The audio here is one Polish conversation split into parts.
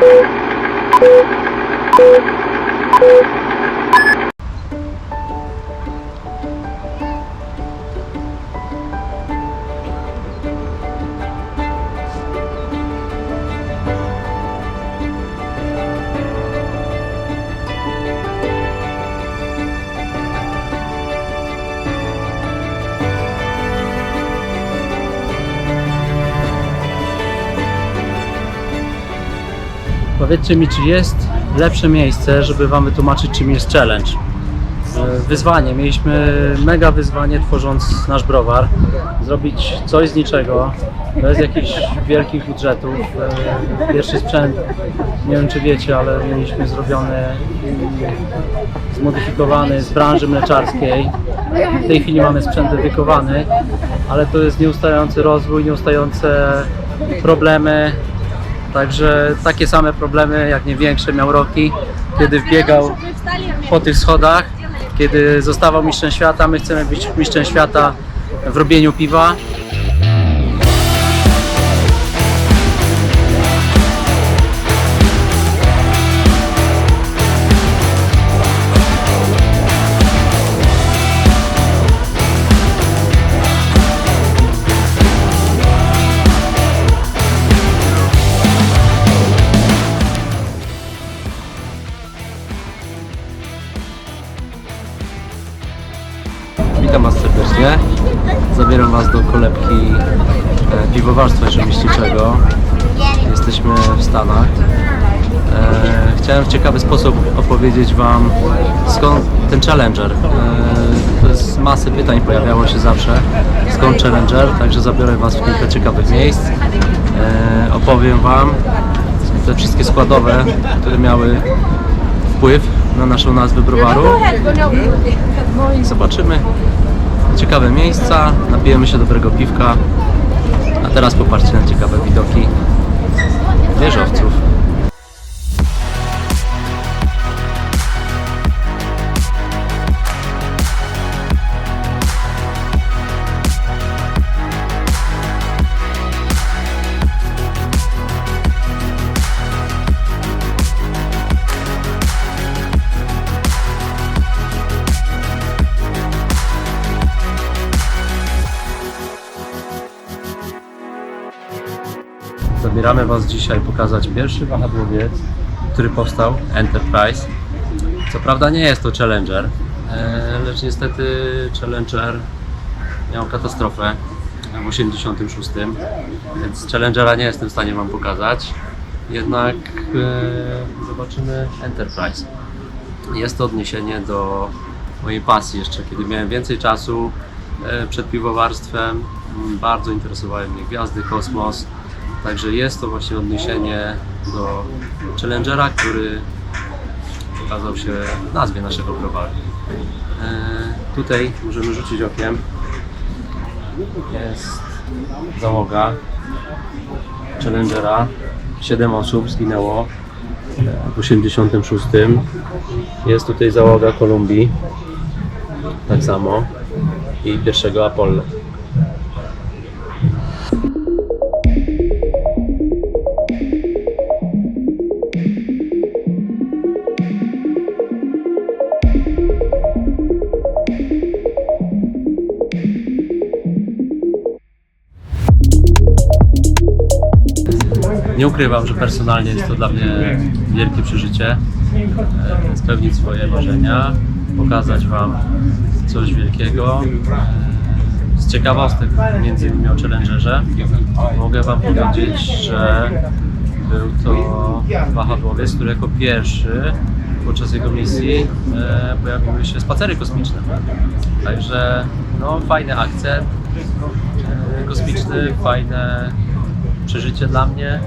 Thank you. Powiedzcie mi, czy jest lepsze miejsce, żeby Wam wytłumaczyć, czym jest challenge? E, Wyzwanie. Mieliśmy mega wyzwanie tworząc nasz browar. Zrobić coś z niczego, bez jakichś wielkich budżetów. E, Pierwszy sprzęt, nie wiem czy wiecie, ale mieliśmy zrobiony zmodyfikowany z branży mleczarskiej. W tej chwili mamy sprzęt dedykowany, ale to jest nieustający rozwój, nieustające problemy, Także takie same problemy, jak nie większe miał Rocky, kiedy wbiegał po tych schodach, kiedy zostawał mistrzem świata. My chcemy być mistrzem świata w robieniu piwa. Witam Was serdecznie. Zabieram Was do kolebki e, piwowarstwa rzemieślniczego. Jesteśmy w Stanach. E, chciałem w ciekawy sposób opowiedzieć Wam skąd ten Challenger. E, to jest masy pytań pojawiało się zawsze. Skąd Challenger? Także zabiorę Was w kilka ciekawych miejsc. E, opowiem Wam te wszystkie składowe, które miały wpływ na naszą nazwę browaru. Zobaczymy ciekawe miejsca, napijemy się dobrego piwka, a teraz popatrzcie na ciekawe widoki wieżowców. Zabieramy Was dzisiaj pokazać pierwszy wahadłowiec, który powstał, Enterprise. Co prawda nie jest to Challenger, e, lecz niestety Challenger miał katastrofę w 86, więc Challengera nie jestem w stanie Wam pokazać. Jednak e, zobaczymy Enterprise. Jest to odniesienie do mojej pasji jeszcze, kiedy miałem więcej czasu e, przed piwowarstwem. Bardzo interesowały mnie gwiazdy, kosmos. Także jest to właśnie odniesienie do Challengera, który ukazał się w nazwie naszego browaru. E, tutaj możemy rzucić okiem. Jest załoga Challengera. 7 osób zginęło w 86. Jest tutaj załoga Kolumbii. Tak samo. I pierwszego Apollo. Nie ukrywam, że personalnie jest to dla mnie wielkie przeżycie. e, Spełnić swoje marzenia, pokazać Wam coś wielkiego. E, Z ciekawostek, między innymi o Challengerze, mogę Wam powiedzieć, że był to wahadłowiec, który jako pierwszy podczas jego misji e, pojawiły się spacery kosmiczne. Także no, fajny akcent e, kosmiczny, fajne przeżycie dla mnie.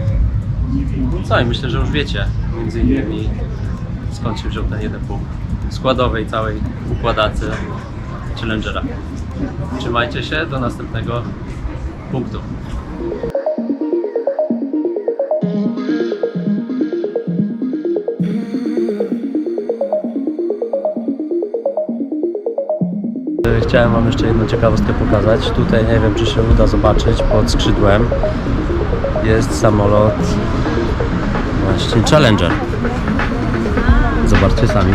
Co i myślę, że już wiecie między innymi skąd się wziął ten jeden punkt składowej całej układacy Challengera. Trzymajcie się, do następnego punktu. Chciałem Wam jeszcze jedną ciekawostkę pokazać. Tutaj nie wiem, czy się uda zobaczyć pod skrzydłem jest samolot właśnie Challenger. Zobaczcie sami.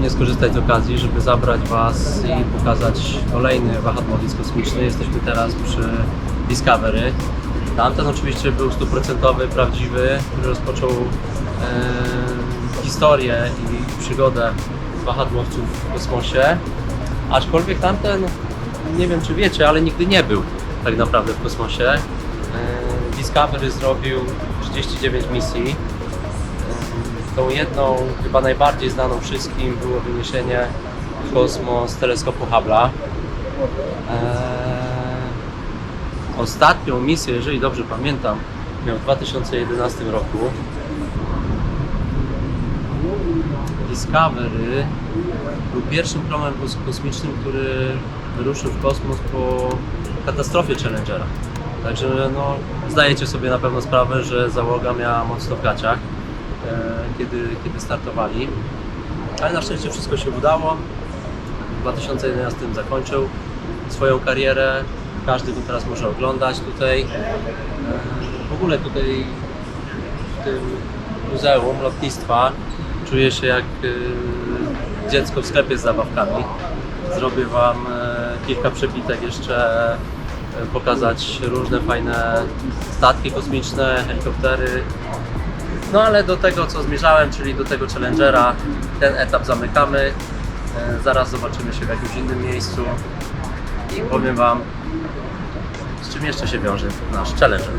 Nie skorzystać z okazji, żeby zabrać Was i pokazać kolejny wahadłowiec kosmiczny. Jesteśmy teraz przy Discovery. Tamten oczywiście był stuprocentowy, prawdziwy, który rozpoczął e, historię i przygodę wahadłowców w kosmosie. Aczkolwiek tamten, nie wiem czy wiecie, ale nigdy nie był tak naprawdę w kosmosie. E, Discovery zrobił 39 misji. Tą jedną, chyba najbardziej znaną wszystkim, było wyniesienie w kosmos teleskopu Hubble'a. Eee, ostatnią misję, jeżeli dobrze pamiętam, miał w 2011 roku. Discovery był pierwszym promem kos- kosmicznym, który wyruszył w kosmos po katastrofie Challengera. Także no, zdajecie sobie na pewno sprawę, że załoga miała mocno w gaciach, kiedy, kiedy startowali. Ale na szczęście wszystko się udało. W 2011 zakończył swoją karierę. Każdy go teraz może oglądać tutaj. E, W ogóle tutaj w tym muzeum lotnictwa czuję się jak e, dziecko w sklepie z zabawkami. Zrobię Wam e, kilka przebitek jeszcze e, pokazać różne fajne statki kosmiczne, helikoptery. No ale do tego co zmierzałem, czyli do tego Challengera, ten etap zamykamy. E, Zaraz zobaczymy się w jakimś innym miejscu i powiem Wam z czym jeszcze się wiąże nasz Challenger.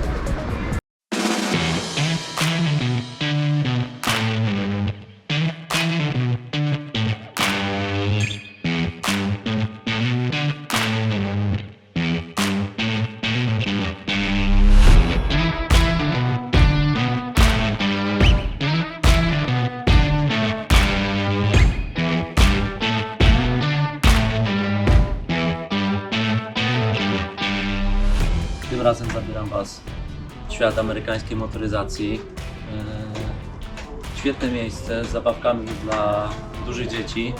Tym razem zabieram Was w świat amerykańskiej motoryzacji. Eee, Świetne miejsce z zabawkami dla dużych dzieci.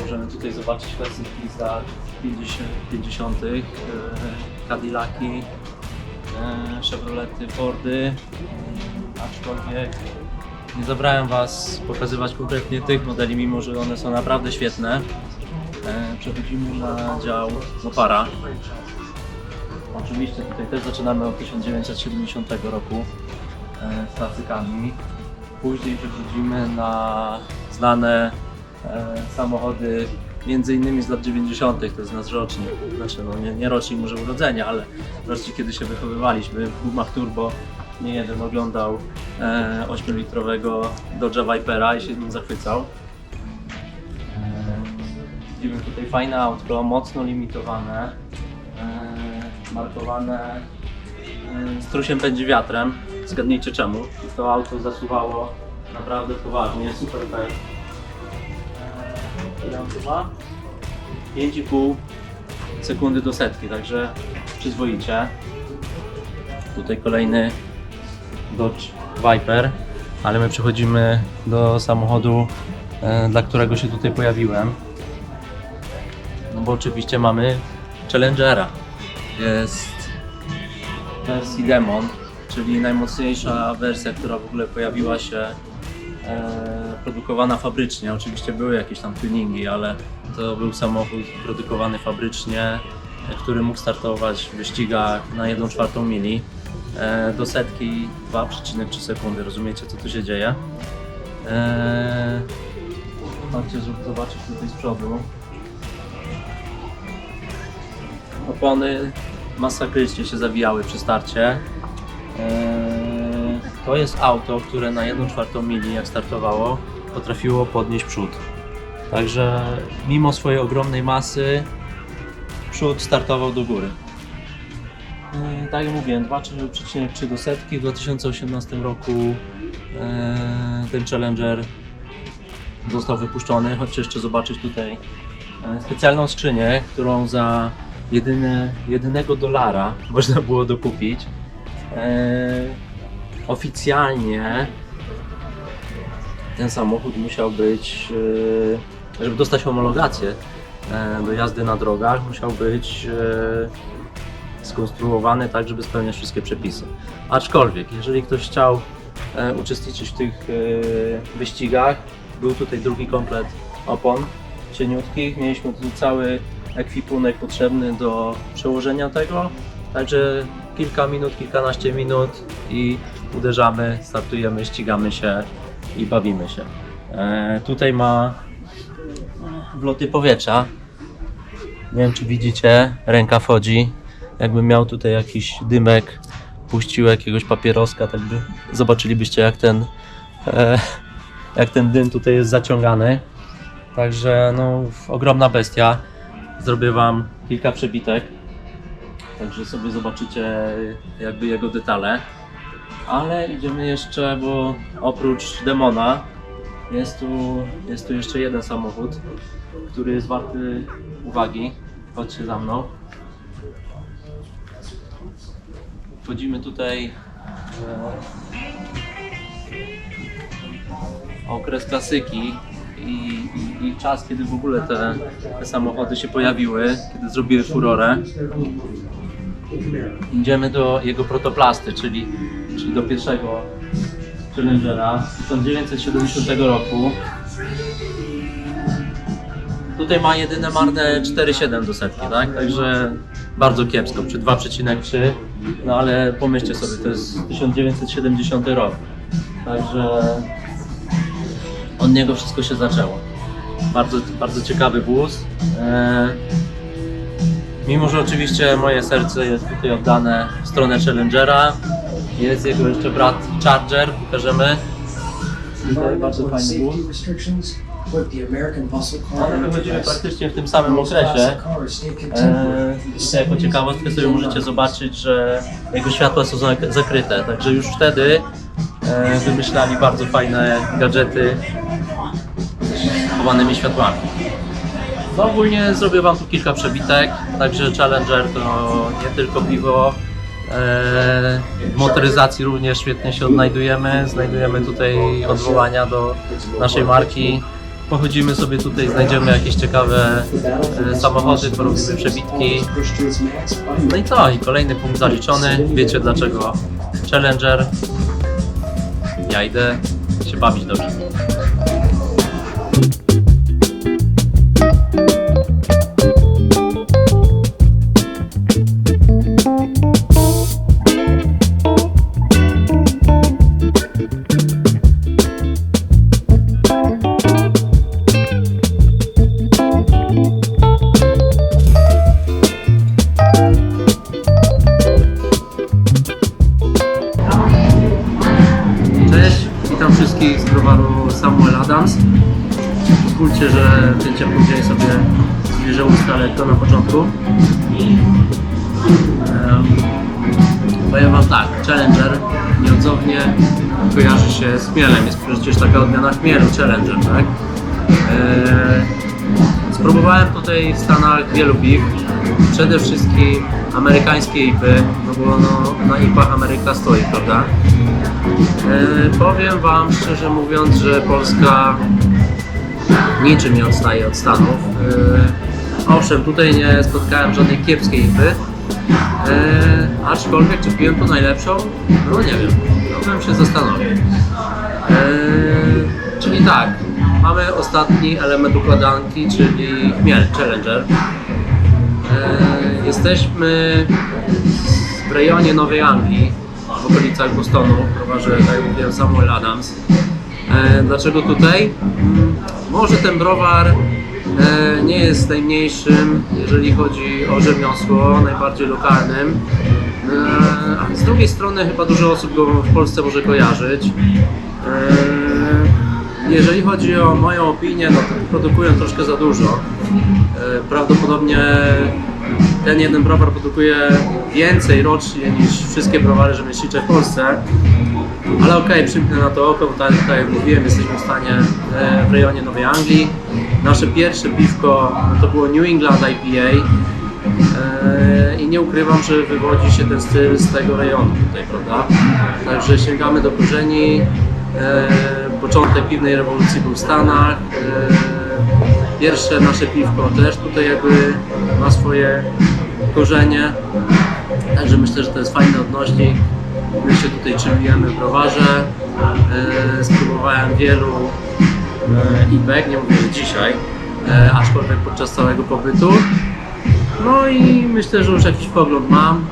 Możemy tutaj zobaczyć klasyki z lat 50. 50. eee, Cadillaki, Chevrolety, Fordy. Aczkolwiek nie zabrałem Was pokazywać konkretnie tych modeli, mimo że one są naprawdę świetne. Eee, Przechodzimy na dział Opara. Oczywiście tutaj też zaczynamy od 1970 roku e, z klasykami. Później przechodzimy na znane e, samochody między innymi z lat 90. to jest nasz rocznik, znaczy no nie, nie rocznik może urodzenia, ale rocznik kiedy się wychowywaliśmy w Gumach Turbo. Nie jeden oglądał e, 8-litrowego Dodge'a Vipera i się nim zachwycał. E, Widzimy tutaj fajne autko, mocno limitowane, markowane strusiem pędzi wiatrem. Zgadnijcie czemu. To auto zasuwało naprawdę poważnie, super pęd. Ile on tu ma? 5,5 sekundy do setki, także przyzwoicie. Tutaj kolejny Dodge Viper, ale my przechodzimy do samochodu, e, dla którego się tutaj pojawiłem. No bo oczywiście mamy Challengera. Jest wersji Demon, czyli najmocniejsza wersja, która w ogóle pojawiła się e, produkowana fabrycznie. Oczywiście były jakieś tam tuningi, ale to był samochód produkowany fabrycznie, e, który mógł startować w wyścigach na 1 czwartą mili e, do setki 2,3 sekundy. Rozumiecie co tu się dzieje? E, chodźcie, żeby zobaczyć tutaj z przodu. Opony masakrycznie się zawijały przy starcie. Eee, To jest auto, które na 1 czwartą mili jak startowało potrafiło podnieść przód. Także mimo swojej ogromnej masy przód startował do góry. Eee, Tak jak mówiłem, 2,3 do setki w 2018 roku eee, ten Challenger został wypuszczony. Chodźcie jeszcze zobaczyć tutaj e, specjalną skrzynię, którą za jedyne, jedynego dolara można było dokupić. E, oficjalnie ten samochód musiał być, e, żeby dostać homologację e, do jazdy na drogach, musiał być e, skonstruowany tak, żeby spełniać wszystkie przepisy. Aczkolwiek, jeżeli ktoś chciał e, uczestniczyć w tych e, wyścigach, był tutaj drugi komplet opon cieniutkich, mieliśmy tu cały ekwipunek potrzebny do przełożenia tego, także kilka minut, kilkanaście minut i uderzamy, startujemy, ścigamy się i bawimy się. E, tutaj ma wloty powietrza. Nie wiem czy widzicie, ręka wchodzi. Jakby miał tutaj jakiś dymek, puścił jakiegoś papieroska, tak by zobaczylibyście jak ten, e, jak ten dym tutaj jest zaciągany. Także no, ogromna bestia. Zrobię Wam kilka przebitek, także sobie zobaczycie jakby jego detale. Ale idziemy jeszcze, bo oprócz Demona jest tu, jest tu jeszcze jeden samochód, który jest warty uwagi. Chodźcie za mną. Wchodzimy tutaj e, okres klasyki i, i, i czas, kiedy w ogóle te, te samochody się pojawiły, kiedy zrobiły furorę. Idziemy do jego protoplasty, czyli, czyli do pierwszego Challengera z 1970 roku. Tutaj ma jedyne marne 4,7 do setki, tak? Także bardzo kiepsko, przy 2,3. No ale pomyślcie sobie, to jest 1970 rok. Także od niego wszystko się zaczęło. Bardzo, bardzo ciekawy wóz. E, mimo, że oczywiście moje serce jest tutaj oddane w stronę Challengera, jest jego jeszcze brat Charger, pokażemy. Tutaj bardzo fajny wóz. One praktycznie w tym samym okresie. E, jako ciekawostkę sobie możecie zobaczyć, że jego światła są zak- zakryte, także już wtedy wymyślali bardzo fajne gadżety z chowanymi światłami. No ogólnie zrobię Wam tu kilka przebitek, także Challenger to nie tylko piwo. E, w motoryzacji również świetnie się odnajdujemy. Znajdujemy tutaj odwołania do naszej marki. Pochodzimy sobie tutaj, znajdziemy jakieś ciekawe e, samochody, porobimy przebitki. No i co? I kolejny punkt zaliczony. Wiecie dlaczego Challenger. Ja idę się bawić dobrze. Pozwólcie, że ciepły dzień sobie zbliżę usta lekko na początku. Powiem Wam tak, Challenger nieodzownie kojarzy się z chmielem. Jest przecież taka odmiana chmielu, Challenger, tak? Eee, Spróbowałem tutaj w Stanach wielu piw. Przede wszystkim amerykańskie IPy, no bo no, na IPach Ameryka stoi, prawda? E, powiem Wam szczerze mówiąc, że Polska niczym nie odstaje od Stanów. E, owszem, tutaj nie spotkałem żadnej kiepskiej IPy, e, aczkolwiek czy piłem tu najlepszą? No nie wiem, no bym się zastanowił. E, czyli tak, mamy ostatni element układanki, czyli chmiel, Challenger. Jesteśmy w rejonie Nowej Anglii, w okolicach Bostonu, w browarze, tak jak mówiłem, Samuel Adams. E, dlaczego tutaj? Może ten browar e, nie jest najmniejszym, jeżeli chodzi o rzemiosło, najbardziej lokalnym. E, a z drugiej strony chyba dużo osób go w Polsce może kojarzyć. Jeżeli chodzi o moją opinię, no to produkują troszkę za dużo. Prawdopodobnie ten jeden browar produkuje więcej rocznie niż wszystkie browary rzemieślnicze w Polsce. Ale okej, przymknę na to oko, bo tak, tak jak mówiłem, jesteśmy w stanie e, w rejonie Nowej Anglii. Nasze pierwsze piwko no to było New England IPA. E, I nie ukrywam, że wywodzi się ten styl z tego rejonu tutaj, prawda? Także sięgamy do korzeni. E, Początek piwnej rewolucji był w Stanach. Pierwsze nasze piwko też tutaj jakby ma swoje korzenie. Także myślę, że to jest fajny odnośnik. My się tutaj czymujemy w. E, Spróbowałem wielu e, IPek, nie mówię, że dzisiaj, e, aczkolwiek podczas całego pobytu. No i myślę, że już jakiś pogląd mam.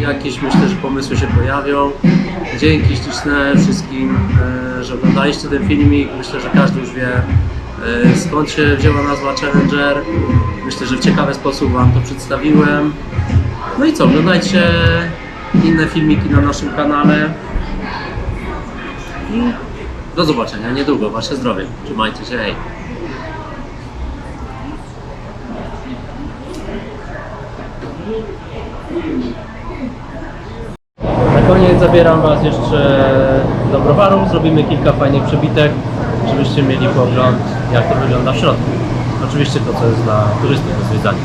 Jakieś myślę, że pomysły się pojawią. Dzięki śliczne wszystkim, że oglądaliście ten filmik. Myślę, że każdy już wie skąd się wzięła nazwa Challenger. Myślę, że w ciekawy sposób Wam to przedstawiłem. No i co, oglądajcie inne filmiki na naszym kanale. I do zobaczenia niedługo. Wasze zdrowie. Trzymajcie się. Hej. Na koniec zabieram Was jeszcze do browaru. Zrobimy kilka fajnych przebitek, żebyście mieli pogląd, jak to wygląda w środku. Oczywiście to, co jest dla turystów do zwiedzania.